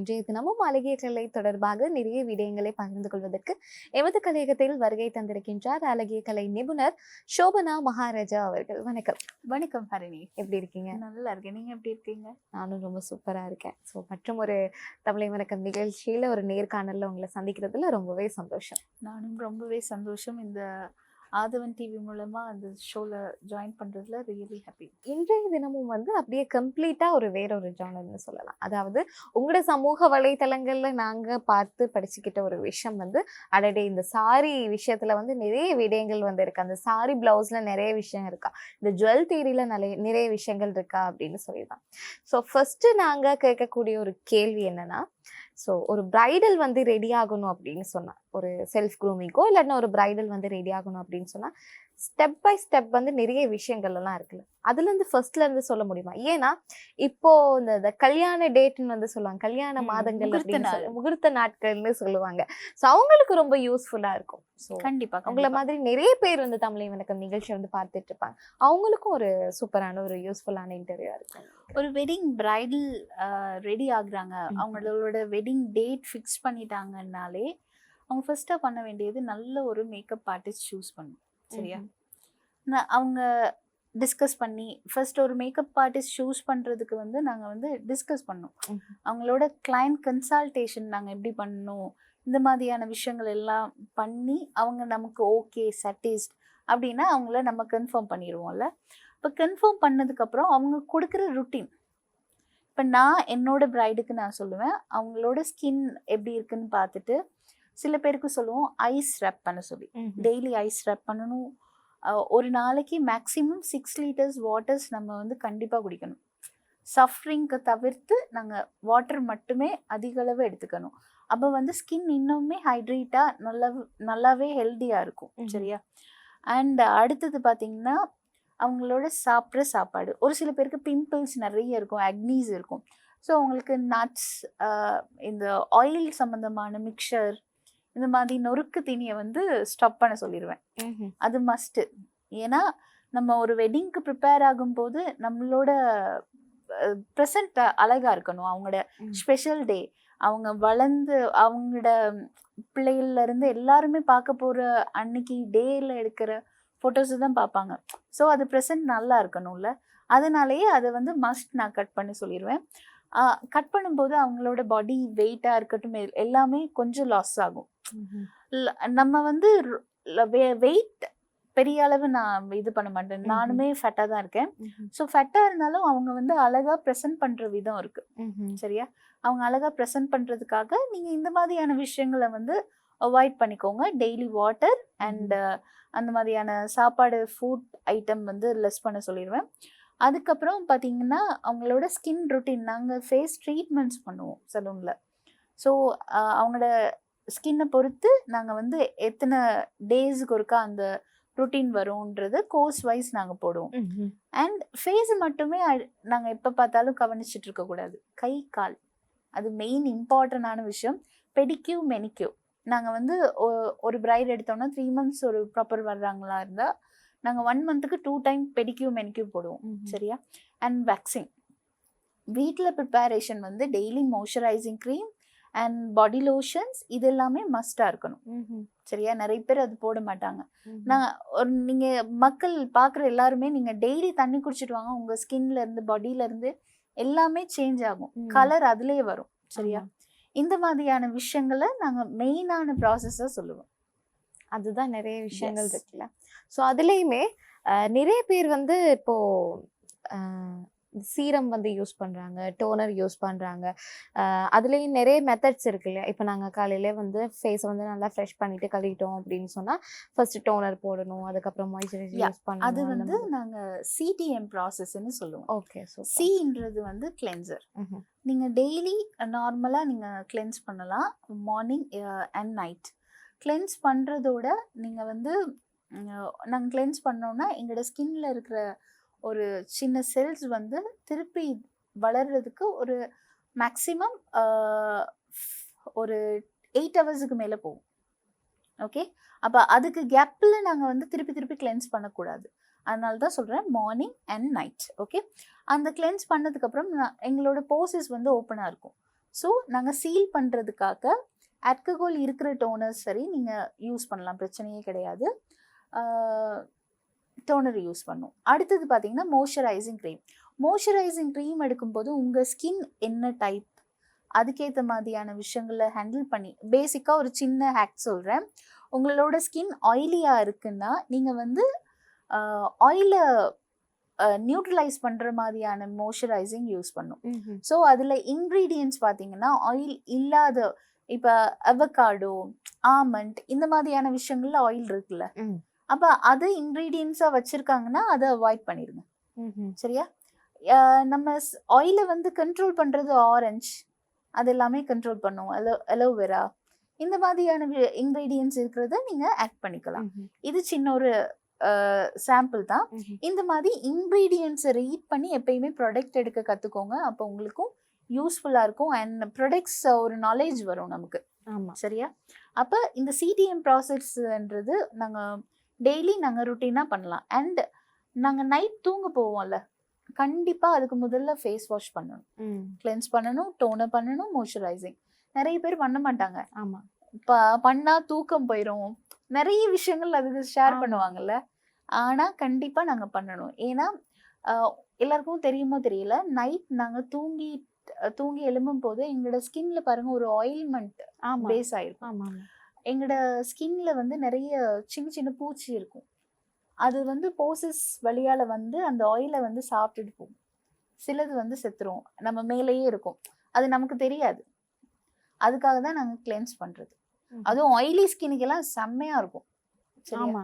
இன்றைய தினமும் அழகிய கலை தொடர்பாக நிறைய விடயங்களை பகிர்ந்து கொள்வதற்கு எமது கலையகத்தில் வருகை தந்திருக்கின்றார் அழகிய கலை நிபுணர் சோபனா மகாராஜா அவர்கள். வணக்கம். வணக்கம் ஹரிணி எப்படி இருக்கீங்க? நல்லா இருக்கேன். நீங்க எப்படி இருக்கீங்க? நானும் ரொம்ப சூப்பரா இருக்கேன். ஸோ மற்றும் ஒரு தமிழை வணக்கம் நிகழ்ச்சியில ஒரு நேர்காணல்ல உங்களை சந்திக்கிறதுல ரொம்பவே சந்தோஷம். நானும் ரொம்பவே சந்தோஷம். இந்த ஆதவன் டிவி மூலமாக அந்த ஷோவில் ஜாயின் பண்ணுறதுல ரியலி ஹாப்பி இன்றைய தினமும் வந்து அப்படியே கம்ப்ளீட்டாக ஒரு வேற ஒரு ஜானர்னு சொல்லலாம். அதாவது உங்களோட சமூக வலைத்தளங்களில் நாங்கள் பார்த்து படிச்சுக்கிட்ட ஒரு விஷயம் வந்து அடடே இந்த சாரி விஷயத்துல வந்து நிறைய விடயங்கள் வந்து இருக்கு அந்த சாரி ப்ளவுஸில் நிறைய விஷயம் இருக்கா? இந்த ஜுவல் தேரியில் நிறைய நிறைய விஷயங்கள் இருக்கா? அப்படின்னு சொல்லிதான். ஸோ ஃபஸ்ட்டு நாங்கள் கேட்கக்கூடிய ஒரு கேள்வி என்னென்னா ஸோ ஒரு பிரைடல் வந்து ரெடி ஆகணும் அப்படின்னு சொன்னால் ஒரு செல்ஃப் க்ரூமிங்கோ இல்லாட்டினா ஒரு பிரைடல் வந்து ரெடி ஆகணும் அப்படின்னு சொன்னா ஸ்டெப் பை ஸ்டெப் வந்து நிறைய விஷயங்கள் எல்லாம் இருக்குல்ல. அதுல இருந்து ஃபர்ஸ்ட்ல இருந்து சொல்ல முடியுமா? ஏன்னா இப்போ இந்த இந்த கல்யாண டேட்னு வந்து சொல்லுவாங்க கல்யாண மாதங்கள் அப்படின்னு முகூர்த்த நாட்கள்னு சொல்லுவாங்க. ஸோ அவங்களுக்கு ரொம்ப யூஸ்ஃபுல்லா இருக்கும். ஸோ கண்டிப்பா உங்களை. மாதிரி நிறைய பேர் வந்து தமிழை வணக்கம் நிகழ்ச்சி வந்து பார்த்துட்டு இருப்பாங்க. அவங்களுக்கும் ஒரு சூப்பரான ஒரு யூஸ்ஃபுல்லான இன்டர்வியூ இருக்கும். ஒரு வெட்டிங் பிரைடல் ரெடி ஆகுறாங்க. அவங்களோட வெட்டிங் டேட் ஃபிக்ஸ் பண்ணிட்டாங்கன்னாலே அவங்க ஃபர்ஸ்டா பண்ண வேண்டியது நல்ல ஒரு மேக்கப் ஆர்டிஸ்ட் சூஸ் பண்ணணும். சரியா? நான் அவங்க டிஸ்கஸ் பண்ணி ஃபர்ஸ்ட் ஒரு மேக்கப் ஆர்டிஸ்ட் சூஸ் பண்ணுறதுக்கு வந்து நாங்கள் வந்து டிஸ்கஸ் பண்ணோம். அவங்களோட கிளைண்ட் கன்சல்டேஷன் நாங்கள் எப்படி பண்ணணும் இந்த மாதிரியான விஷயங்கள் எல்லாம் பண்ணி அவங்க நமக்கு ஓகே சட்டிஸ்ட் அப்படின்னா அவங்கள நம்ம கன்ஃபார்ம் பண்ணிடுவோம்ல இப்போ கன்ஃபார்ம் பண்ணதுக்கப்புறம் அவங்க கொடுக்குற ருட்டீன் இப்போ நான் என்னோட பிரைடுக்கு நான் சொல்லுவேன் அவங்களோட ஸ்கின் எப்படி இருக்குன்னு பார்த்துட்டு சில பேருக்கு சொல்லுவோம் ஐஸ் ரப் பண்ண சொல்லி. டெய்லி ஐஸ் ரப் பண்ணணும். ஒரு நாளைக்கு மேக்ஸிமம் சிக்ஸ் லிட்டர்ஸ் வாட்டர்ஸ் நம்ம வந்து கண்டிப்பாக குடிக்கணும். சஃப்ரிங்க்கு தவிர்த்து நாங்கள் வாட்டர் மட்டுமே அதிக அளவு எடுத்துக்கணும். அப்போ வந்து ஸ்கின் இன்னுமே ஹைட்ரேட்டாக நல்லா நல்லாவே ஹெல்த்தியாக இருக்கும். சரியா? அண்ட் அடுத்தது பார்த்தீங்கன்னா அவங்களோட சாப்பிட்ற சாப்பாடு. ஒரு சில பேருக்கு பிம்பிள்ஸ் நிறைய இருக்கும் அக்னீஸ் இருக்கும். ஸோ அவங்களுக்கு நட்ஸ் இந்த ஆயில் சம்மந்தமான மிக்சர் இந்த மாதிரி நொறுக்கு தீனியை வந்து ஸ்டாப் பண்ண சொல்லிடுவேன். அது மஸ்ட்டு ஏன்னா நம்ம ஒரு வெட்டிங்க்கு ப்ரிப்பேர் ஆகும்போது நம்மளோட ப்ரெசண்ட் அழகா இருக்கணும். அவங்களோட. ஸ்பெஷல் டே அவங்க வளர்ந்து அவங்களோட பிள்ளைகள்ல இருந்து எல்லாருமே பார்க்க போற அன்னைக்கு டேல எடுக்கிற ஃபோட்டோஸ் தான் பார்ப்பாங்க. ஸோ அது ப்ரெசன்ட் நல்லா இருக்கணும்ல. அதனாலேயே அதை வந்து மஸ்ட் நான் கட் பண்ணி சொல்லிடுவேன் கட் பண்ணும்போது அவங்களோட பாடி வெயிட்டாக இருக்கட்டும் எல்- எல்லாமே கொஞ்சம் லாஸ் ஆகும். நம்ம வந்து வெயிட் பெரிய அளவு நான் இது பண்ண மாட்டேன். நானுமே ஃபேட்டாக தான் இருக்கேன். ஸோ ஃபேட்டாக இருந்தாலும் அவங்க வந்து அழகா ப்ரெசென்ட் பண்ற விதம் இருக்கு. சரியா? அவங்க அழகா ப்ரெசென்ட் பண்றதுக்காக நீங்க இந்த மாதிரியான விஷயங்களை வந்து அவாய்ட் பண்ணிக்கோங்க. டெய்லி வாட்டர் அண்ட் அந்த மாதிரியான சாப்பாடு ஃபுட் ஐட்டம் வந்து லெஸ் பண்ண சொல்லிடுவேன். அதுக்கப்புறம் பார்த்தீங்கன்னா அவங்களோட ஸ்கின் ரொட்டீன் நாங்கள் ஃபேஸ் ட்ரீட்மெண்ட்ஸ் பண்ணுவோம் சலூனில் ஸோ அவங்களோட ஸ்கின்னை பொறுத்து நாங்கள் வந்து எத்தனை டேஸுக்கு ஒருக்கா அந்த ரொட்டீன் வரும்ன்றது கோர்ஸ் வைஸ் நாங்கள் போடுவோம். அண்ட் ஃபேஸ் மட்டுமே நாங்கள் எப்போ பார்த்தாலும் கவனிச்சிட்டு இருக்கக்கூடாது கை கால். அது மெயின் இம்பார்ட்டண்டான விஷயம். பெடிக்யூ மெனிக்யூ நாங்கள் வந்து ஒரு பிரைட் எடுத்தோம்னா த்ரீ மந்த்ஸ் ஒரு ப்ராப்பர் வர்றாங்களா இருந்தால் நாங்கள் ஒன் மந்த்துக்கு டூ டைம் பெடிக்யூ மெனிக்யூ போடுவோம். சரியா அண்ட் வேக்சிங் வீட்டில் ப்ரிப்பேரேஷன் வந்து daily moisturising cream and body lotions இது எல்லாமே மஸ்டாக இருக்கணும். சரியா நிறைய பேர் அது போட மாட்டாங்க. நான் ஒரு நீங்க மக்கள் பார்க்குற எல்லாருமே நீங்க டெய்லி தண்ணி குடிச்சிட்டு வாங்க உங்க ஸ்கின்ல இருந்து பாடியில இருந்து எல்லாமே சேஞ்ச் ஆகும். கலர் அதுலயே வரும் சரியா. இந்த மாதிரியான விஷயங்களை நாங்க மெயினான ப்ராசஸா சொல்லுவோம் அதுதான் நிறைய விஷயங்கள். இருக்குல்ல ஸோ அதுலேயுமே நிறைய பேர் வந்து இப்போ அஹ், சீரம் வந்து யூஸ் பண்றாங்க டோனர் யூஸ் பண்றாங்க. அஹ், அதுலேயும் நிறைய மெத்தட்ஸ் இருக்கு இல்லையா? இப்போ நாங்கள் காலையில வந்து ஃபேஸை வந்து நல்லா ஃப்ரெஷ் பண்ணிட்டு கழுவிட்டோம் அப்படின்னு சொன்னா ஃபர்ஸ்ட் டோனர் போடணும் அதுக்கப்புறம் மாய்ஸ்சரைசர் யூஸ் பண்ணணும் அது வந்து நாங்க சிடிஎம் ப்ராசஸ்ன்னு சொல்லுவோம். ஓகே ஸோ சின்றது வந்து கிளென்சர் ம்ஹும். நீங்க டெய்லி நார்மலா நீங்க கிளென்ஸ் பண்ணலாம் மார்னிங் அண்ட் நைட் கிளென்ஸ் பண்றதோட நீங்க வந்து நாங்கள் கிளென்ஸ் பண்ணோம்னா எங்களோட ஸ்கின்ல இருக்கிற ஒரு சின்ன செல்ஸ் வந்து திருப்பி வளர்றதுக்கு ஒரு மேக்ஸிமம் ஒரு எயிட் ஹவர்ஸுக்கு மேலே போகும். ஓகே அப்போ அதுக்கு கேப்பில் நாங்கள் வந்து திருப்பி திருப்பி கிளென்ஸ் பண்ணக்கூடாது. அதனால தான் சொல்கிறேன் மார்னிங் அண்ட் நைட் ஓகே அந்த கிளென்ஸ் பண்ணதுக்கப்புறம் எங்களோட போர்சஸ் வந்து ஓப்பனாக இருக்கும். ஸோ நாங்கள் சீல் பண்ணுறதுக்காக ஆல்கஹால் இருக்கிற டோனர்ஸ் சரி நீங்கள் யூஸ் பண்ணலாம். பிரச்சனையே கிடையாது. டோனர் யூஸ் பண்ணும். அடுத்தது பார்த்தீங்கன்னா மோய்ஸ்சரைசிங் க்ரீம் மோய்ஸ்சரைசிங் க்ரீம் எடுக்கும்போது உங்கள் ஸ்கின் என்ன டைப் அதுக்கேற்ற மாதிரியான விஷயங்களை ஹேண்டில் பண்ணி பேசிக்காக ஒரு சின்ன ஹேக் சொல்கிறேன் உங்களோட ஸ்கின் ஆயிலியாக இருக்குன்னா நீங்கள் வந்து ஆயிலை நியூட்ரலைஸ் பண்ணுற மாதிரியான மோய்ஸ்சரைசிங் யூஸ் பண்ணும். ஸோ அதில் இன்க்ரீடியன்ஸ் பார்த்தீங்கன்னா ஆயில் இல்லாத இப்போ அவகாடோ ஆமண்ட் இந்த மாதிரியான விஷயங்கள்ல ஆயில் இருக்குல்ல. அப்போ அது இன்க்ரீடியன்ஸாக வச்சுருக்காங்கன்னா அதை அவாய்ட் பண்ணிடுங்க சரியா? நம்ம ஆயிலை வந்து கண்ட்ரோல் பண்ணுறது ஆரஞ்சு அது எல்லாமே கண்ட்ரோல் பண்ணும் அலோ அலோவேரா இந்த மாதிரியான இன்க்ரீடியன்ஸ் இருக்கிறத நீங்கள் ஆட் பண்ணிக்கலாம். இது சின்ன ஒரு சாம்பிள் தான். இந்த மாதிரி இன்க்ரீடியன்ஸை ரீட் பண்ணி எப்பயுமே ப்ராடக்ட் எடுக்க கற்றுக்கோங்க அப்போ உங்களுக்கும் யூஸ்ஃபுல்லாக இருக்கும். அண்ட் ப்ராடக்ட்ஸ் ஒரு நாலேஜ் வரும் நமக்கு. ஆமா. சரியா? அப்போ இந்த சிடிஎம் ப்ராசஸ்ன்றது நாங்கள் டெய்லி நாங்கள் ருட்டீனாக பண்ணலாம். அண்ட் நாங்கள் நைட் தூங்க போவோம்ல. கண்டிப்பாக அதுக்கு முதல்ல ஃபேஸ் வாஷ் பண்ணணும். கிளென்ஸ் பண்ணணும் டோனர் பண்ணணும் மாய்ஸ்சரைசிங் நிறைய பேர் பண்ண மாட்டாங்க. ஆமா. ப பண்ணா தூக்கம் போயிடும் நிறைய விஷயங்கள் அதுக்கு ஷேர். பண்ணுவாங்கல்ல. ஆனா கண்டிப்பா நாங்க பண்ணணும். ஏன்னா எல்லாருக்கும் தெரியுமோ தெரியல? நைட் நாங்க தூங்கி தூங்கி எழும்பும் போது எங்களோட ஸ்கின்ல பாருங்க ஒரு ஆயில்மெண்ட் பேஸ் ஆயிருக்கும். எங்களோட ஸ்கின்ல வந்து நிறைய சின்ன சின்ன பூச்சி இருக்கும். அது வந்து போசஸ் வழியால வந்து அந்த ஆயிலை வந்து சாப்பிட்டுட்டு போகும். சிலது வந்து செத்துரும். நம்ம மேலேயே இருக்கும். அது நமக்கு தெரியாது. அதுக்காக தான் நாங்க கிளென்ஸ் பண்றது. ம். அதுவும் ஆயிலி ஸ்கின்னுக்கெல்லாம் செம்மையா இருக்கும். சரியா? ஆமா.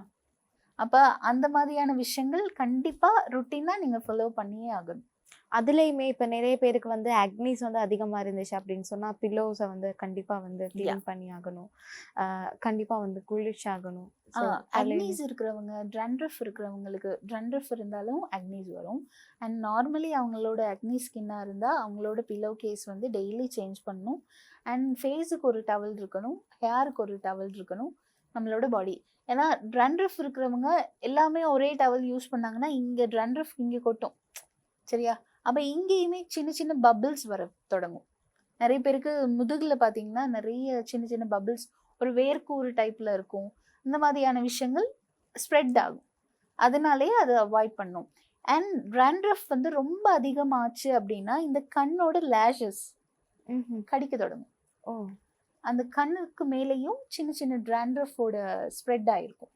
அப்ப அந்த மாதிரியான விஷயங்கள் கண்டிப்பா ருட்டீனா நீங்க ஃபாலோ பண்ணியே ஆகணும். அதுலயுமே இப்ப நிறைய பேருக்கு வந்து அக்னிஸ் வந்து அதிகமா இருந்துச்சு அப்படின்னு சொன்னா பில்லோஸை வந்து கண்டிப்பா வந்து க்ளீன் பண்ணி ஆகணும். ஆஹ் கண்டிப்பா வந்து குளிர்ச்சி ஆகணும். So, தலையில- அக்னீஸ் இருக்கிறவங்க ட்ரண்ட்ரஃப் இருக்கிறவங்களுக்கு ட்ரண்ட்ரஃப் இருந்தாலும் அக்னீஸ் வரும். அண்ட் நார்மலி அவங்களோட அக்னி ஸ்கின்னாக இருந்தால் அவங்களோட பில்லோ கேஸ் வந்து டெய்லி சேஞ்ச் பண்ணணும் அண்ட் ஃபேஸுக்கு ஒரு டவல் இருக்கணும் ஹேருக்கு ஒரு டவல் இருக்கணும் நம்மளோட பாடி ஏன்னா ட்ரண்ட்ரஃப் இருக்கிறவங்க எல்லாமே ஒரே டவல் யூஸ் பண்ணாங்கன்னா இங்கே ட்ரண்ட்ரஃப் இங்கே கொட்டும். சரியா? அப்போ இங்கேயுமே சின்ன சின்ன பபிள்ஸ் வர தொடங்கும். நிறைய பேருக்கு முதுகில் பார்த்தீங்கன்னா நிறைய சின்ன சின்ன பபிள்ஸ் ஒரு வேர்க்கூறு டைப்பில் இருக்கும். இந்த மாதிரியான விஷயங்கள் ஸ்ப்ரெட் ஆகும். அதனாலேயே அதை அவாய்ட் பண்ணும். அண்ட் ட்ராண்ட்ரஃப் வந்து ரொம்ப அதிகமாச்சு அப்படின்னா இந்த கண்ணோட லேஷஸ். கடிக்க தொடங்கும். ஓ. அந்த கண்ணுக்கு மேலேயும் சின்ன சின்ன ட்ராண்ட்ரஃபோட ஸ்ப்ரெட் ஆயிருக்கும்.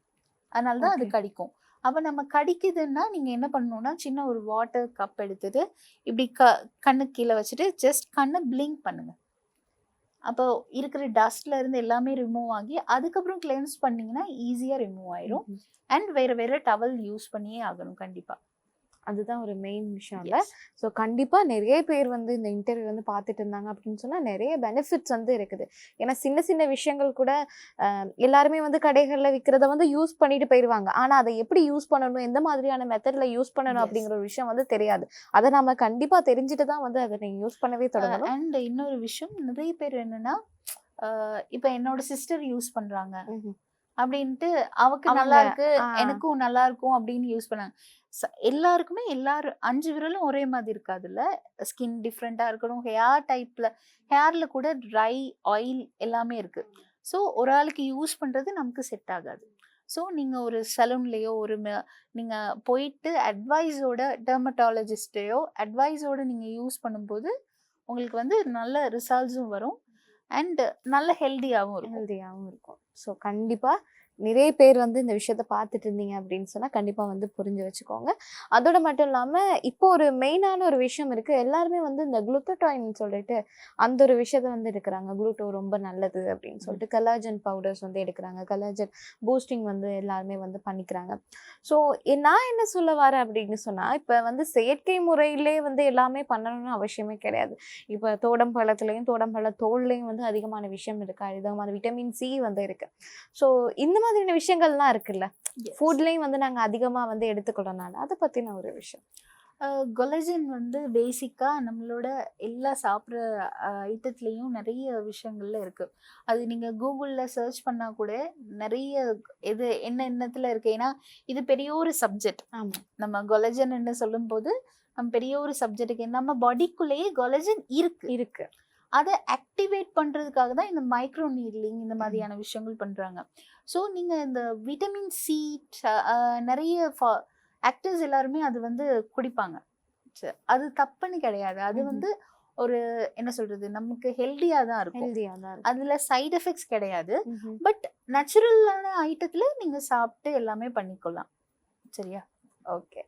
அதனால தான் அது. கடிக்கும். அப்போ நம்ம கடிக்குதுன்னா நீங்கள் என்ன பண்ணணும்னா சின்ன ஒரு வாட்டர் கப் எடுத்துட்டு இப்படி க கண்ணுக்கு கீழே வச்சுட்டு ஜஸ்ட் கண்ணை blink பண்ணுங்க. அப்போ இருக்கிற டஸ்ட்ல இருந்து எல்லாமே ரிமூவ் ஆகி அதுக்கப்புறம் கிளென்ஸ் பண்ணீங்கன்னா ஈஸியாக ரிமூவ் ஆயிரும். அண்ட் வேற வேற டவல் யூஸ் பண்ணியே ஆகணும் கண்டிப்பா. அதுதான் ஒரு மெயின் விஷயம் இல்ல ஸோ கண்டிப்பா நிறைய பேர் வந்து இந்த இன்டர்வியூ வந்து பார்த்துட்டு இருந்தாங்க அப்படின்னு சொன்னா நிறைய பெனிஃபிட்ஸ் வந்து இருக்குது. ஏன்னா சின்ன சின்ன விஷயங்கள் கூட எல்லாருமே வந்து கடைகள்ல விற்கிறத வந்து யூஸ் பண்ணிட்டு போயிடுவாங்க ஆனா அதை எப்படி யூஸ் பண்ணணும்? எந்த மாதிரியான மெத்தட்ல யூஸ் பண்ணணும். அப்படிங்கிற ஒரு விஷயம் வந்து தெரியாது. அதை நம்ம கண்டிப்பா தெரிஞ்சுட்டு தான் வந்து அதை நீங்க யூஸ் பண்ணவே தொடங்கணும். அண்ட் இன்னொரு விஷயம் நிறைய பேர் என்னன்னா இப்ப என்னோட சிஸ்டர் யூஸ் பண்றாங்க. ம்ஹும். அப்படின்ட்டு அவக்கு அவங்க, நல்லா இருக்கு. எனக்கும் நல்லா இருக்கும் அப்படின்னு யூஸ் பண்ணாங்க. எல்லாருக்குமே எல்லாரும் அஞ்சு விரலும் ஒரே மாதிரி இருக்காதுல்ல? ஸ்கின் டிஃப்ரெண்ட்டாக இருக்கணும் ஹேர் டைப்பில் ஹேரில் கூட ட்ரை ஆயில் எல்லாமே இருக்குது ஸோ ஒரு ஆளுக்கு யூஸ் பண்ணுறது நமக்கு செட் ஆகாது. ஸோ நீங்கள் ஒரு சலூன்லேயோ ஒரு நீங்கள் போயிட்டு அட்வைஸோட டெர்மட்டாலஜிஸ்டையோ அட்வைஸோட நீங்கள் யூஸ் பண்ணும்போது உங்களுக்கு வந்து நல்ல ரிசல்ட்ஸும் வரும். அண்ட் நல்ல ஹெல்த்தியாகவும் இருக்கும். ஹெல்த்தியாகவும் இருக்கும். ஸோ கண்டிப்பாக நிறைய பேர் வந்து இந்த விஷயத்த பார்த்துட்டு இருந்தீங்க அப்படின்னு சொன்னால் கண்டிப்பாக வந்து புரிஞ்சு வச்சுக்கோங்க. அதோட மட்டும் இல்லாமல் இப்போ ஒரு மெயினான ஒரு விஷயம் இருக்குது எல்லாருமே வந்து இந்த குளுத்தோட்டாயின் சொல்லிட்டு அந்த ஒரு விஷயத்த வந்து எடுக்கிறாங்க. குளுட்டோ ரொம்ப நல்லது அப்படின்னு சொல்லிட்டு கலாஜன் பவுடர்ஸ் வந்து எடுக்கிறாங்க. கலாஜன் பூஸ்டிங் வந்து எல்லாருமே வந்து பண்ணிக்கிறாங்க. ஸோ நான் என்ன சொல்ல வரேன் அப்படின்னு சொன்னால் இப்போ வந்து செயற்கை முறையிலே வந்து எல்லாமே பண்ணணும்னு அவசியமே கிடையாது. இப்போ தோடம்பழத்துலேயும் தோடம்பழ தோல்லையும் வந்து அதிகமான விஷயம் இருக்குது அதிகமான விட்டமின் சி வந்து இருக்குது ஸோ இந்த மாதிரி மாதிரியான விஷயங்கள்லாம் இருக்குல்ல? ஃபுட்லேயும் வந்து நாங்கள் அதிகமாக வந்து எடுத்துக்கிறோம்னால அதை பற்றின ஒரு விஷயம். கொலஜன் வந்து பேசிக்காக நம்மளோட எல்லா சாப்பிட்ற ஐட்டத்துலேயும் நிறைய விஷயங்கள்ல இருக்கு. அது நீங்கள் கூகுளில் சர்ச் பண்ணால் கூட நிறைய இது என்ன என்னத்தில் இருக்கு? ஏன்னா இது பெரிய ஒரு சப்ஜெக்ட் ஆமாம் நம்ம கொலஜன் சொல்லும்போது நம்ம பெரிய ஒரு சப்ஜெக்ட்டுக்கு நம்ம பாடிக்குள்ளேயே கொலஜன் இருக்கு. இருக்கு. அதை ஆக்டிவேட் பண்றதுக்காக தான் இந்த மைக்ரோ நீட்லிங் இந்த மாதிரியான விஷயங்கள் பண்றாங்க. ஸோ நீங்க இந்த விட்டமின் சி நிறைய ஆக்டர்ஸ் எல்லாருமே அது வந்து குடிப்பாங்க. அது தப்புன்னு கிடையாது. அது. வந்து ஒரு என்ன சொல்றது நமக்கு ஹெல்தியா தான் இருக்கும். ஹெல்தியா தான் அதுல சைடு எஃபெக்ட்ஸ் கிடையாது. பட் நேச்சுரலான ஐட்டத்துல நீங்க சாப்பிட்டு எல்லாமே பண்ணிக்கலாம் சரியா? ஓகே.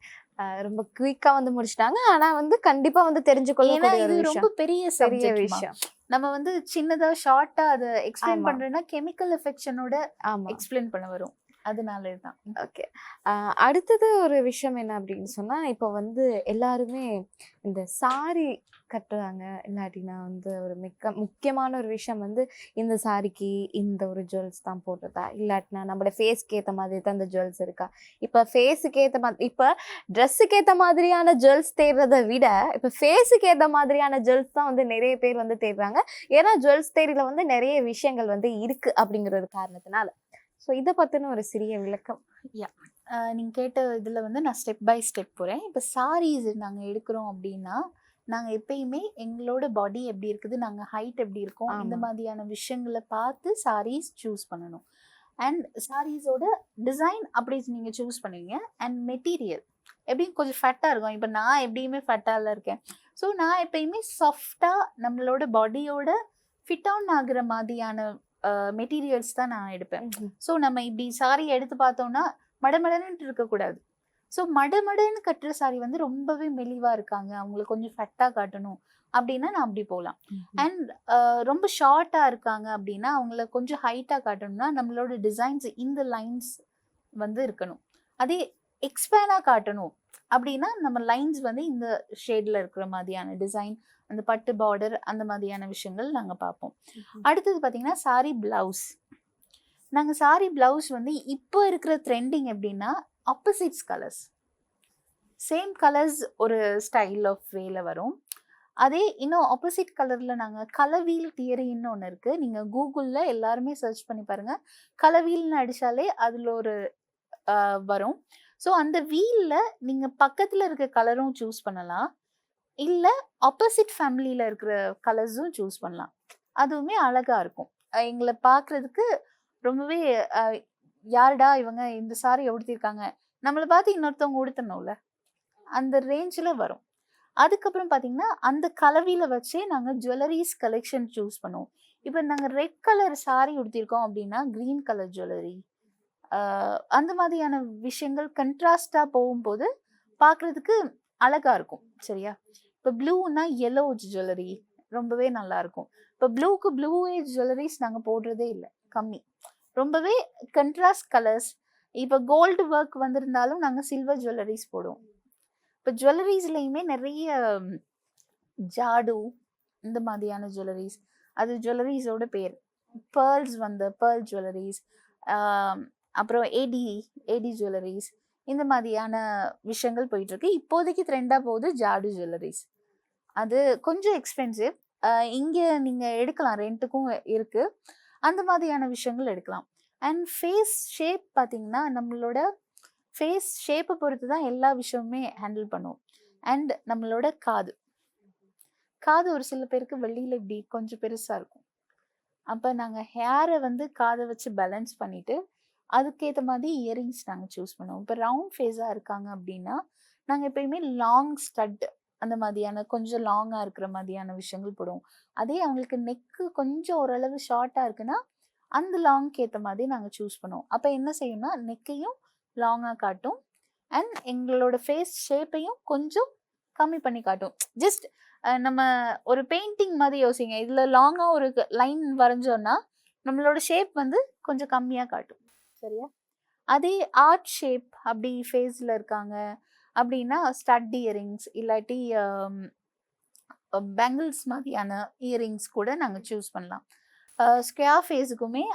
ரொம்ப குயிக்கா வந்து முடிச்சிட்டாங்க. ஆனா வந்து கண்டிப்பா வந்து ஏன்னா தெரிஞ்சுக்கொள்ளக்கூடிய இது ரொம்ப பெரிய பெரிய விஷயம். நம்ம வந்து சின்னதா ஷார்ட்டா அதை எக்ஸ்பிளைன் ஆமா. பண்றேன்னா கெமிக்கல் எஃபெக்ஷனோட எக்ஸ்பிளைன் பண்ண வரும். அதனால தான் ஓகே அடுத்தது ஒரு விஷயம் என்ன அப்படின்னு சொன்னால் இப்போ வந்து எல்லாருமே இந்த சாரி கட்டுறாங்க. இல்லாட்டினா வந்து ஒரு மிக்க முக்கியமான ஒரு விஷயம் வந்து இந்த சாரிக்கு இந்த ஒரு ஜுவல்ஸ் தான் போடுறதா இல்லாட்டினா நம்மளோட ஃபேஸ்க்கு ஏற்ற மாதிரி தான் இந்த ஜுவல்ஸ் இருக்கா? இப்போ ஃபேஸுக்கு ஏற்ற மாதிரி இப்போ ட்ரெஸ்ஸுக்கு ஏற்ற மாதிரியான ஜுவல்ஸ் தேடுறதை விட இப்போ ஃபேஸுக்கு ஏற்ற மாதிரியான ஜுவல்ஸ் தான் வந்து நிறைய பேர் வந்து தேடுறாங்க. ஏன்னா ஜுவல்ஸ் தேடியில் வந்து நிறைய விஷயங்கள் வந்து இருக்குது அப்படிங்கிற ஒரு காரணத்தினால. ஸோ இதை பற்றின ஒரு சிறிய விளக்கம். ஆஹ் நீங்க கேட்ட இதுல வந்து நான் ஸ்டெப் பை ஸ்டெப் போறேன். இப்போ சாரீஸ் நாங்க எடுக்கிறோம் அப்படின்னா நாங்க எப்பயுமே எங்களோட பாடி எப்படி இருக்குது நாங்க ஹைட் எப்படி இருக்கோம் இந்த. மாதிரியான விஷயங்களை பார்த்து சாரீஸ் சூஸ் பண்ணணும். அண்ட் சாரீஸோட டிசைன் அப்படி நீங்க சூஸ் பண்ணுவீங்க. அண்ட் மெட்டீரியல் எப்படி கொஞ்சம் ஃபேட்டாக இருக்கும். இப்போ நான் எப்படியுமே ஃபேட்டால இருக்கேன். ஸோ நான் எப்பயுமே சாஃப்டாக நம்மளோட பாடியோட ஃபிட் ஆன் ஆகுற மாதிரியான மெட்டீரியல்ஸ் தான் நான் எடுப்பேன். ஸோ நம்ம இப்படி சாரி எடுத்து பார்த்தோம்னா மடமடன்னு இருக்கக்கூடாது. ஸோ மடமடன்னு கட்டுற சாரி வந்து ரொம்பவே மெலிவா இருக்காங்க. அவங்களை கொஞ்சம் ஃபெட்டாக காட்டணும். அப்படின்னா நான் அப்படி போகலாம். அண்ட் ரொம்ப ஷார்ட்டாக இருக்காங்க அப்படின்னா அவங்கள கொஞ்சம் ஹைட்டாக காட்டணும்னா நம்மளோட டிசைன்ஸ் இந்த லைன்ஸ் வந்து இருக்கணும். அதே எக்ஸ்பேண்டாக காட்டணும். அப்படின்னா நம்ம லைன்ஸ் வந்து இந்த ஷேடில் இருக்கிற மாதிரியான டிசைன் அந்த பட்டு பார்டர் அந்த மாதிரியான விஷயங்கள் நாங்கள் பார்ப்போம். அடுத்தது பார்த்தீங்கன்னா சாரி பிளவுஸ் நாங்கள் சாரி பிளவுஸ் வந்து இப்போ இருக்கிற ட்ரெண்டிங் எப்படின்னா ஆப்போசிட்ஸ் கலர்ஸ் சேம் கலர்ஸ் ஒரு ஸ்டைல் ஆஃப் வேல வரும். அதே இன்னும் ஆப்போசிட் கலரில் நாங்கள் கலவீல் தியரின்னு ஒன்று இருக்குது நீங்கள் கூகுளில் எல்லாருமே சர்ச் பண்ணி பாருங்கள் கலவீல்னு அடித்தாலே அதில் ஒரு வரும். ஸோ அந்த வீலில் நீங்கள் பக்கத்தில் இருக்க கலரும் சூஸ் பண்ணலாம். இல்லை ஆப்போசிட் ஃபேமிலியில் இருக்கிற கலர்ஸும் சூஸ் பண்ணலாம். அதுவுமே அழகாக இருக்கும். எங்களை பார்க்குறதுக்கு ரொம்பவே யாருடா இவங்க இந்த சாரி உடுத்திருக்காங்க? நம்மளை பார்த்து இன்னொருத்தவங்க உடுத்தணும்ல. அந்த ரேஞ்சில் வரும். அதுக்கப்புறம் பார்த்தீங்கன்னா அந்த கலவையில் வச்சே நாங்கள் ஜுவல்லரிஸ் கலெக்ஷன் சூஸ் பண்ணுவோம். இப்போ நாங்கள் ரெட் கலர் சாரி உடுத்திருக்கோம் அப்படின்னா க்ரீன் கலர் ஜுவல்லரி அந்த மாதிரியான விஷயங்கள் கண்ட்ராஸ்டாக போகும்போது பார்க்குறதுக்கு அழகாக இருக்கும். சரியா? இப்போ ப்ளூன்னா எல்லோ ஜுவல்லரி ரொம்பவே நல்லா இருக்கும். இப்போ ப்ளூக்கு ப்ளூ ஏஜ் ஜுவல்லரிஸ் நாங்கள் போடுறதே இல்லை. கம்மி. ரொம்பவே கண்ட்ராஸ்ட் கலர்ஸ் இப்போ கோல்டு ஒர்க் வந்திருந்தாலும் நாங்கள் சில்வர் ஜுவல்லரிஸ் போடுவோம். இப்போ ஜுவல்லரிஸ்லேயுமே நிறைய ஜாடு இந்த மாதிரியான ஜுவல்லரிஸ் அது ஜுவல்லரிஸோட பேர். பேர்ல்ஸ் வந்த பேர்ல் ஜுவல்லரிஸ் அப்புறம் ஏடி ஏடி ஜுவல்லரிஸ் இந்த மாதிரியான விஷயங்கள் போயிட்டுருக்கு. இப்போதைக்கு ட்ரெண்டாக போகுது ஜாடு ஜுவல்லரிஸ் அது கொஞ்சம் எக்ஸ்பென்சிவ் இங்கே நீங்கள் எடுக்கலாம் ரெண்ட்டுக்கும் இருக்குது அந்த மாதிரியான விஷயங்கள் எடுக்கலாம். அண்ட் ஃபேஸ் ஷேப் பார்த்தீங்கன்னா நம்மளோட ஃபேஸ் ஷேப்பை பொறுத்து தான் எல்லா விஷயமுமே ஹேண்டில் பண்ணுவோம். அண்ட் நம்மளோட காது. காது ஒரு சில பேருக்கு வெளியில் இப்படி கொஞ்சம் பெருசாக இருக்கும். அப்போ நாங்கள் ஹேரை வந்து காதை வச்சு பேலன்ஸ் பண்ணிவிட்டு அதுக்கேற்ற மாதிரி இயரிங்ஸ் நாங்கள் சூஸ் பண்ணுவோம். இப்போ ரவுண்ட் ஃபேஸாக இருக்காங்க அப்படின்னா நாங்கள் எப்பயுமே லாங் ஸ்டட் அந்த மாதிரியான கொஞ்சம் லாங்காக இருக்கிற மாதிரியான விஷயங்கள் போடுவோம். அதே அவங்களுக்கு நெக்கு கொஞ்சம் ஓரளவு ஷார்ட்டாக இருக்குன்னா அந்த லாங்க்கு ஏற்ற மாதிரி நாங்கள் சூஸ் பண்ணுவோம். அப்போ என்ன செய்யணும்னா நெக்கையும் லாங்காக காட்டும். அண்ட் எங்களோட ஃபேஸ் ஷேப்பையும் கொஞ்சம் கம்மி பண்ணி காட்டும். ஜஸ்ட் நம்ம ஒரு பெயிண்டிங் மாதிரி யோசிங்க. இதில் லாங்காக ஒரு லைன் வரைஞ்சோன்னா நம்மளோட ஷேப் வந்து கொஞ்சம் கம்மியாக காட்டும். சரியா? அதே ஆர்ட் ஷேப் அப்படி ஃபேஸில் இருக்காங்க. அப்படின்னா ஸ்டட் இயரிங்ஸ் இல்லாட்டி பெங்கிள்ஸ் மாதிரியான இயரிங்ஸ் கூட நாங்கள் சூஸ் பண்ணலாம். ஸ்கொயர் ஃபேஸுக்குமே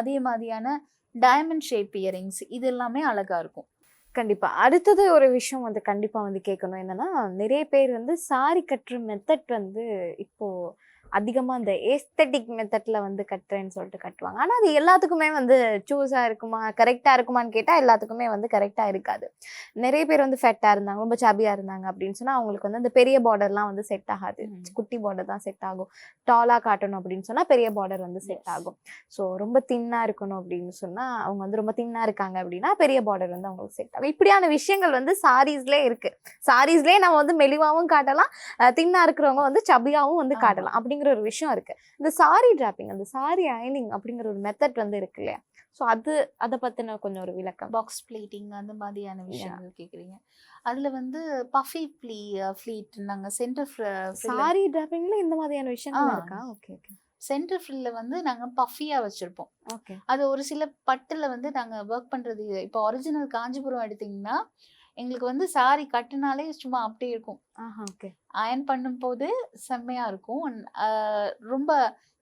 அதே மாதிரியான டைமண்ட் ஷேப் இயரிங்ஸ் இது எல்லாமே அழகாக இருக்கும். கண்டிப்பாக அடுத்தது ஒரு விஷயம் வந்து கண்டிப்பாக வந்து கேட்கணும். என்னன்னா நிறைய பேர் வந்து சாரி கட்டுற மெத்தட் வந்து இப்போது அதிகமாக அந்த ஏஸ்தட்டிக் மெத்தடில் வந்து கட்டுறேன்னு சொல்லிட்டு கட்டுவாங்க. ஆனால் அது எல்லாத்துக்குமே வந்து சூஸாக இருக்குமா கரெக்டாக இருக்குமான்னு கேட்டால் எல்லாத்துக்குமே வந்து கரெக்டாக இருக்காது. நிறைய பேர் வந்து ஃபெட்டாக இருந்தாங்க ரொம்ப சபியாக இருந்தாங்க அப்படின்னு சொன்னால் அவங்களுக்கு வந்து அந்த பெரிய பார்டர்லாம் வந்து செட் ஆகாது. குட்டி பார்டர் தான் செட் ஆகும். டாலாக காட்டணும் அப்படின்னு சொன்னால் பெரிய பார்டர் வந்து செட். ஆகும். ஸோ ரொம்ப தின்னாக இருக்கணும் அப்படின்னு சொன்னால் அவங்க வந்து ரொம்ப தின்னாக இருக்காங்க அப்படின்னா பெரிய பார்டர் வந்து அவங்களுக்கு செட் ஆகும். இப்படியான விஷயங்கள் வந்து சாரீஸ்லேயே இருக்கு. சாரீஸ்லேயே நம்ம வந்து மெலிவாவும் காட்டலாம் தின்னா இருக்கிறவங்க வந்து சபியாவும் வந்து. காட்டலாம். அப்படிங்கிற ஒரு விஷயம் இருக்கு. இந்த சாரி டிராப்பிங் அந்த சாரி அயனிங் அப்படிங்கிற ஒரு மெத்தட் வந்து இருக்கு இல்லையா? ஸோ அது அதை பத்தின கொஞ்சம் ஒரு விளக்கம். பாக்ஸ் பிளேட்டிங் அந்த மாதிரியான விஷயங்கள் கேக்குறீங்க. அதுல வந்து பஃபி ப்ளீ ஃப்ளீட் நாங்க சென்டர் சாரி டிராப்பிங்ல இந்த மாதிரியான விஷயங்கள் ஆ. இருக்கா? ஓகே ஓகே சென்டர் ஃபில்ல வந்து நாங்க பஃபியா வச்சிருப்போம். ஓகே அது ஒரு சில பட்டுல வந்து நாங்க ஒர்க் பண்றது இப்போ ஒரிஜினல் காஞ்சிபுரம் எடுத்தீங்கன்னா எங்களுக்கு வந்து சாரி கட்டுனாலே சும்மா அப்படியே இருக்கும். அயன் பண்ணும்போது செம்மையா இருக்கும். ரொம்ப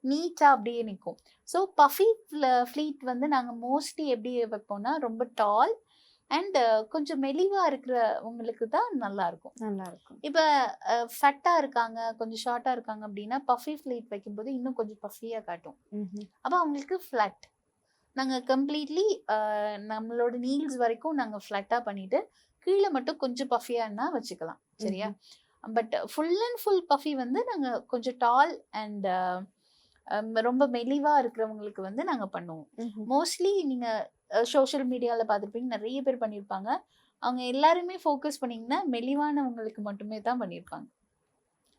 நீட்டா அப்படியே நிற்கும் ஸோ பஃபி ஃப்ளீட் வந்து நாங்க மோஸ்ட்லி எப்படி வைப்போம்னா ரொம்ப டால் அண்ட் கொஞ்சம் மெலிவா இருக்கிறவங்களுக்கு தான் நல்லா இருக்கும். நல்லா இருக்கும். இப்போ ஃபட்டா இருக்காங்க கொஞ்சம் ஷார்ட்டா இருக்காங்க அப்படின்னா பஃபி ஃப்ளீட் வைக்கும்போது இன்னும் கொஞ்சம் பஃபியா காட்டும். அப்போ அவங்களுக்கு ஃப்ளாட் நாங்கள் கம்ப்ளீட்லி நம்மளோட நீல்ஸ் வரைக்கும் நாங்கள் ஃப்ளாட்டாக பண்ணிட்டு கீழே மட்டும் கொஞ்சம் பஃபியானா வச்சுக்கலாம் சரியா? But full and full puffy வந்து நாங்கள் கொஞ்சம் டால் அண்ட் ரொம்ப மெலிவாக இருக்கிறவங்களுக்கு வந்து நாங்கள் பண்ணுவோம். மோஸ்ட்லி நீங்கள் சோஷியல் மீடியாவில் பார்த்துருப்பீங்க நிறைய பேர் பண்ணியிருப்பாங்க. அவங்க எல்லாருமே ஃபோக்கஸ் பண்ணிங்கன்னா மெலிவானவங்களுக்கு மட்டுமே தான் பண்ணியிருப்பாங்க.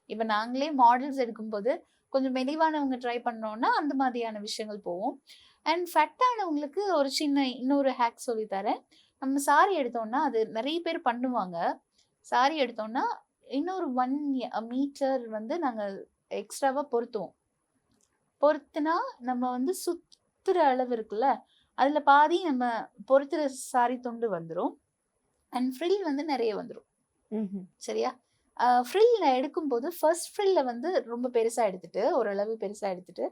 இப்போ நாங்களே மாடல்ஸ் எடுக்கும்போது கொஞ்சம் மெலிவானவங்க ட்ரை பண்ணோம்னா அந்த மாதிரியான விஷயங்கள் போவோம் அண்ட் ஃபேட்டானவங்களுக்கு ஒரு சின்ன இன்னொரு ஹேக் சொல்லித்தரேன் நம்ம சாரி எடுத்தோம்னா அது நிறைய பேர் பண்ணுவாங்க சாரி எடுத்தோம்னா இன்னொரு ஒன் மீட்டர் வந்து நாங்கள் எக்ஸ்ட்ராவாக பொருத்துவோம் பொருத்துனா நம்ம வந்து சுத்துற அளவு இருக்குல்ல அதில் பாதி நம்ம பொருத்துற சாரி துண்டு வந்துடும் அண்ட் ஃப்ரில் வந்து நிறைய வந்துடும். சரியா ஃப்ரில் எடுக்கும்போது ஃபர்ஸ்ட் ஃப்ரில்ல வந்து ரொம்ப பெருசாக எடுத்துட்டு ஓரளவு பெருசாக எடுத்துட்டு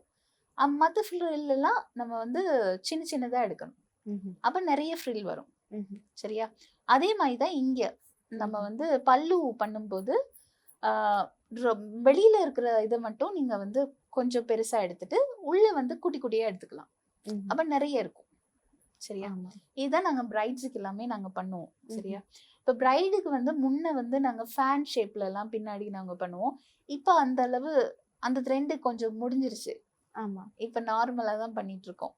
மற்ற ஃப்ரில்லாம் நம்ம வந்து சின்ன சின்னதாக எடுக்கணும். அப்போ நிறைய ஃப்ரில் வரும். சரியா? அதே மாதிரி தான் இங்கே. நம்ம வந்து பல்லு பண்ணும்போது வெளியில இருக்கிற இதை மட்டும் நீங்க வந்து கொஞ்சம் பெருசா எடுத்துட்டு உள்ள வந்து குட்டி குட்டியா எடுத்துக்கலாம். அப்ப நிறைய இருக்கும். சரியா. இதுதான் நாங்க பிரைட்ஸுக்கு எல்லாமே நாங்க பண்ணுவோம். சரியா? இப்ப பிரைடுக்கு வந்து முன்ன வந்து நாங்க ஃபேன் ஷேப்ல எல்லாம் பின்னாடி நாங்க பண்ணுவோம். இப்ப அந்த அளவு அந்த ட்ரெண்ட் கொஞ்சம் முடிஞ்சிருச்சு. ஆமா. இப்ப நார்மலா தான் பண்ணிட்டு இருக்கோம்.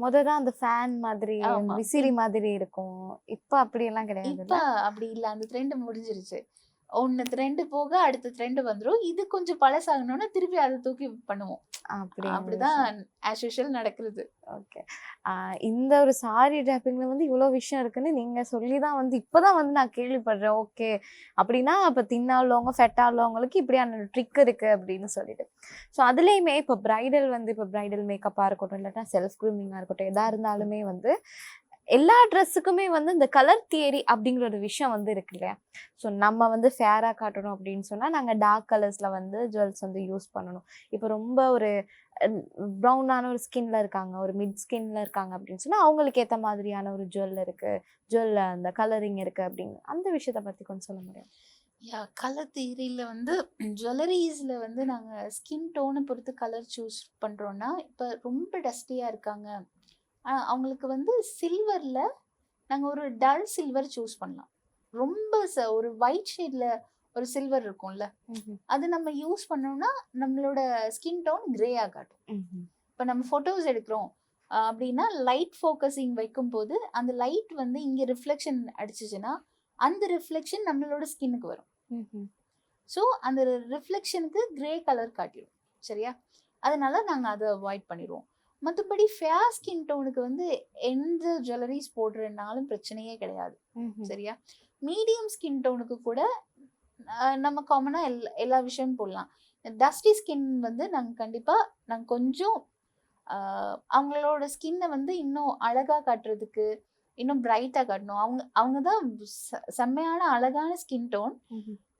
முத தான் அந்த ஃபேன் மாதிரி. விசிறி மாதிரி இருக்கும். இப்ப அப்படி எல்லாம் கிடையாது இப்ப அப்படி இல்ல. அந்த ட்ரெண்ட் முடிஞ்சிருச்சு. ஒன்னு ட்ரெண்ட் போக அடுத்த ட்ரெண்ட் வந்துரும். இது கொஞ்சம் பழசாகணும்னா திருப்பி அதை தூக்கி பண்ணுவோம். அப்படி அப்படிதான் ஆஸ் யூஷுவல் நடக்கிறது. ஓகே. இந்த ஒரு சாரி டிராப்பிங்ல வந்து இவ்வளவு விஷயம் இருக்குன்னு நீங்க சொல்லி தான் வந்து இப்பதான் வந்து நான் கேள்விப்படுறேன். ஓகே. அப்படின்னா அப்ப தின்னா உள்ளவங்க ஃபெட்டா உள்ளவங்களுக்கு இப்படியான ட்ரிக் இருக்கு அப்படின்னு சொல்லிட்டு. ஸோ அதுலயுமே இப்போ பிரைடல் வந்து இப்போ பிரைடல் மேக்கப்பா இருக்கட்டும் இல்லாட்டா செல்ஃப் க்ரூமிங்கா இருக்கட்டும் எதா இருந்தாலுமே வந்து எல்லா ட்ரெஸ்ஸுக்குமே வந்து இந்த கலர் தியரி அப்படிங்கிற ஒரு விஷயம் வந்து இருக்கு இல்லையா? ஸோ நம்ம வந்து ஃபேராக காட்டணும் அப்படின்னு சொன்னால் நாங்கள் டார்க் கலர்ஸில் வந்து ஜுவல்ஸ் வந்து யூஸ் பண்ணணும். இப்போ ரொம்ப ஒரு ப்ரௌனான ஒரு ஸ்கின்ல இருக்காங்க ஒரு மிட் ஸ்கின்ல இருக்காங்க அப்படின்னு சொன்னால் அவங்களுக்கு ஏற்ற மாதிரியான ஒரு ஜுவல் இருக்கு ஜுவல்ல அந்த கலரிங் இருக்கு அப்படின்னு. அந்த விஷயத்த பற்றி கொஞ்சம் சொல்ல முடியும்? யா கலர் தியரியில் வந்து ஜுவல்லரிஸில் வந்து நாங்கள் ஸ்கின் டோனை பொறுத்து கலர் சூஸ் பண்ணுறோன்னா இப்போ ரொம்ப டஸ்டியாக இருக்காங்க. அவங்களுக்கு வந்து சில்வரில் நாங்கள் ஒரு டல் சில்வர் சூஸ் பண்ணலாம். ரொம்ப ச- ஒரு ஒயிட் ஷேடில் ஒரு சில்வர் இருக்கும்ல அது நம்ம யூஸ் பண்ணோம்னா நம்மளோட ஸ்கின் டோன் கிரேயாக காட்டும். இப்போ நம்ம ஃபோட்டோஸ் எடுக்கிறோம் அப்படின்னா லைட் ஃபோக்கஸிங் வைக்கும்போது அந்த லைட் வந்து இங்கே ரிஃப்ளெக்ஷன் அடிச்சிச்சுன்னா அந்த ரிஃப்ளெக்ஷன் நம்மளோட ஸ்கின்னுக்கு வரும். ஸோ அந்த ரிஃப்ளெக்ஷனுக்கு கிரே கலர் காட்டிடும் சரியா? அதனால நாங்கள் அதை அவாய்ட் பண்ணிடுவோம். மற்றபடி ஃபேர் ஸ்கின் டோனுக்கு வந்து எந்த ஜுவல்லரிஸ் போடுறதுனாலும் பிரச்சனையே கிடையாது. சரியா? மீடியம் ஸ்கின் டோனுக்கு கூட நம்ம காமனாக எல்லா எல்லா விஷயமும் போடலாம். டஸ்டி ஸ்கின் வந்து நாங்கள் கண்டிப்பாக நாங்கள் கொஞ்சம் அவங்களோட ஸ்கின்னை வந்து இன்னும் அழகாக காட்டுறதுக்கு இன்னும் பிரைட்டாக காட்டணும். அவங்க அவங்க தான் செம்மையான அழகான ஸ்கின் டோன்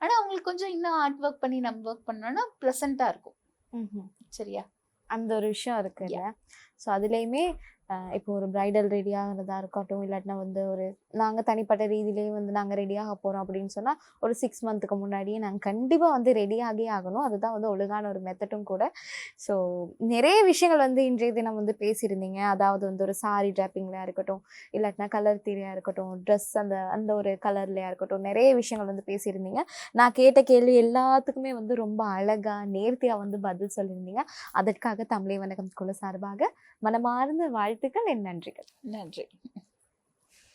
ஆனால் அவங்களுக்கு கொஞ்சம் இன்னும் ஆர்ட் ஒர்க் பண்ணி நம்ம ஒர்க் பண்ணோம்னா ப்ளசண்ட்டாக இருக்கும். சரியா? அந்த ஒரு விஷயம் இருக்கு இல்ல ஸோ அதுலேயுமே இப்போ ஒரு பிரைடல் ரெடி ஆகிறதா இருக்கட்டும் இல்லாட்டினா வந்து ஒரு நாங்கள் தனிப்பட்ட ரீதியிலேயே வந்து நாங்கள் ரெடியாக போகிறோம் அப்படின்னு சொன்னால் ஒரு சிக்ஸ் மந்த்துக்கு முன்னாடியே நாங்கள் கண்டிப்பாக வந்து ரெடியாகவே ஆகணும். அதுதான் வந்து ஒழுங்கான ஒரு மெத்தடும் கூட. ஸோ நிறைய விஷயங்கள் வந்து இன்றைய தினம் வந்து பேசியிருந்தீங்க. அதாவது வந்து ஒரு சாரி ட்ராப்பிங்லையாக இருக்கட்டும் இல்லாட்டினா கலர் தீரியாக இருக்கட்டும் ட்ரெஸ் அந்த அந்த ஒரு கலர்லையாக இருக்கட்டும் நிறைய விஷயங்கள் வந்து பேசியிருந்தீங்க. நான் கேட்ட கேள்வி எல்லாத்துக்குமே வந்து ரொம்ப அழகாக நேர்த்தியாக வந்து பதில் சொல்லியிருந்தீங்க. அதற்காக தமிழை வணக்கம் குழு சார்பாக மனமார்ந்த வாழ்த்துக்கள் என் நன்றிகள். நன்றி.